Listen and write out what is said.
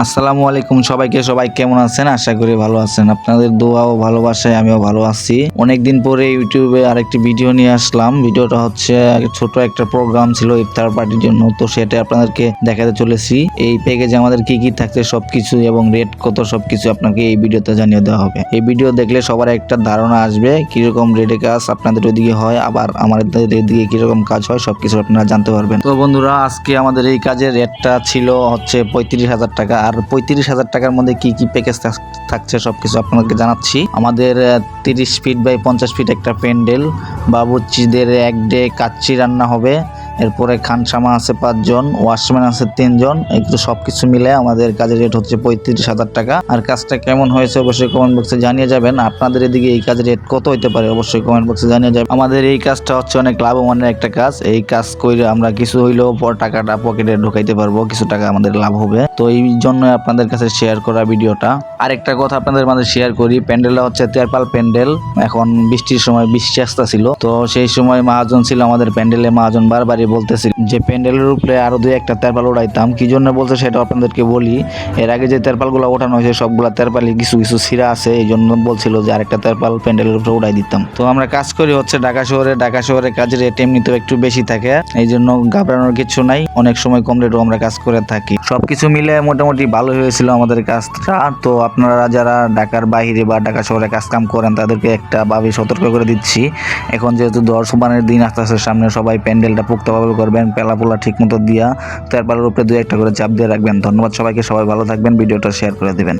আসসালামু আলাইকুম সবাইকে, সবাই কেমন আছেন? আশা করি ভালো আছেন। আপনাদের দোয়া ও ভালোবাসায় আমিও ভালো আছি। অনেকদিন পরে ইউটিউবে আরেকটি ভিডিও নিয়ে আসলাম। ভিডিওটা হচ্ছে ছোট একটা প্রোগ্রাম ছিল ইফতার পার্টির জন্য। তো সেটা আপনাদেরকে দেখাতে চলেছি। এই প্যাকেজে আমাদের কি কি থাকছে সবকিছু এবং রেট কত সবকিছু আপনাকে এই ভিডিওতে জানিয়ে দেওয়া হবে। এই ভিডিও দেখলে সবার একটা ধারণা আসবে, কীরকম রেটে কাজ আপনাদের ওইদিকে হয়, আবার আমাদের এদিকে কীরকম কাজ হয়, সবকিছু আপনারা জানতে পারবেন। তো বন্ধুরা, আজকে আমাদের এই কাজের রেটটা ছিল হচ্ছে পঁয়ত্রিশ হাজার টাকা। আর পঁয়ত্রিশ হাজার টাকার মধ্যে কি কি প্যাকেজ থাকছে সবকিছু আপনাদেরকে জানাচ্ছি। আমাদের তিরিশ ফিট বাই পঞ্চাশ ফিট একটা প্যান্ডেল বাবুর্চিদের এক ডে কাচ্চি রান্না হবে। এরপরে খানসামা আছে পাঁচজন, ওয়াশম্যান আছে তিনজন। একটু সব কিছু মিলে আমাদের কাজের রেট হচ্ছে পঁয়ত্রিশ হাজার টাকা। আর কাজটা কেমন হয়েছে অবশ্যই কমেন্ট বক্সে জানিয়ে যাবেন। আপনাদের এদিকে এই কাজের রেট কত হতে পারে অবশ্যই কমেন্ট বক্সে জানিয়ে যাবেন। আমাদের এই কাজটা হচ্ছে অনেক লাভবানের একটা কাজ। এই কাজ করে আমরা কিছু হইলেও পর টাকাটা পকেটে ঢুকাইতে পারব, কিছু টাকা আমাদের লাভ হবে। তো এই জন্য আপনাদের কাছে শেয়ার করা ভিডিওটা। আরেকটা কথা আপনাদের মাঝে শেয়ার করি, প্যান্ডেলটা হচ্ছে তেরপাল প্যান্ডেল। এখন বৃষ্টির সময় বৃষ্টি আসতেছিল। তো সেই সময় মহাজন ছিল আমাদের প্যান্ডেলে, মহাজন বারবারই বলতেছিল যে প্যান্ডেলের উপরে আরও দুই একটা তেরপাল উড়াইতাম, কি জন্য বলছে সেটা আপনাদেরকে বলি। এর আগে যে তেরপালগুলো ওঠানো হয়েছে, সবগুলা তেরপালি কিছু কিছু সিরা আছে, এই জন্য বলছিল যে আরেকটা তেরপাল প্যান্ডেলের উপরে উড়াই দিতাম। তো আমরা কাজ করি হচ্ছে ঢাকা শহরে ঢাকা শহরে কাজের রেট এমনিতেও একটু বেশি থাকে, এই জন্য ঘাবড়ানোর কিছু নাই, অনেক সময় কম রেটও আমরা কাজ করে থাকি। সবকিছু মিলে মোটামুটি ভালো হয়েছিল আমাদের কাজটা। তো আপনারা যারা ঢাকার বাইরে বা ঢাকা শহরে কাজ কাম করেন, তাদেরকে একটা ভাবে সতর্ক করে দিচ্ছি। এখন যেহেতু দশ সুবানের দিন আসতে আসতে সামনে সবাই প্যান্ডেলটা পোক্তভাবে করবেন পেলা পোলা ঠিক মতো দিয়া তারপরের উপরে দু একটা করে চাপ দিয়ে রাখবেন। ধন্যবাদ সবাইকে, সবাই ভালো থাকবেন, ভিডিওটা শেয়ার করে দেবেন।